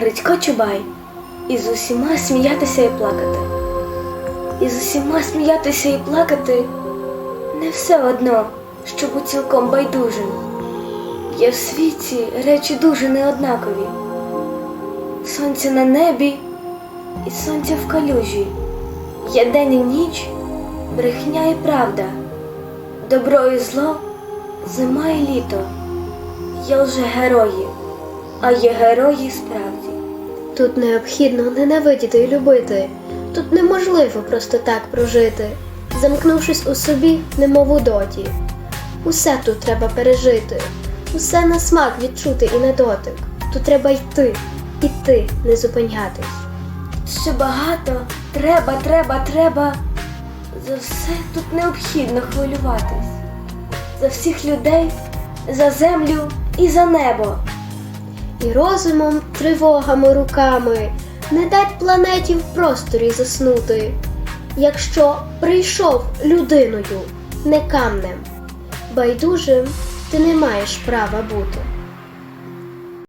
Грицько Чубай. І з усіма сміятися і плакати. І з усіма сміятися і плакати не все одно, щоб у цілком байдужим. Є в світі речі дуже неоднакові. Сонце на небі і сонце в калюжі. Є день і ніч, брехня і правда, добро і зло, зима і літо. Є лже герої, а є герої справді. Тут необхідно ненавидіти і любити. Тут неможливо просто так прожити, замкнувшись у собі, немов у доті. Усе тут треба пережити, усе на смак відчути і на дотик. Тут треба йти, іти, не зупинятись. Ще багато, треба, треба, треба. За все тут необхідно хвилюватись. За всіх людей, за землю і за небо. І розумом, тривогами, руками не дать планеті в просторі заснути. Якщо прийшов людиною, не камнем, байдужим ти не маєш права бути.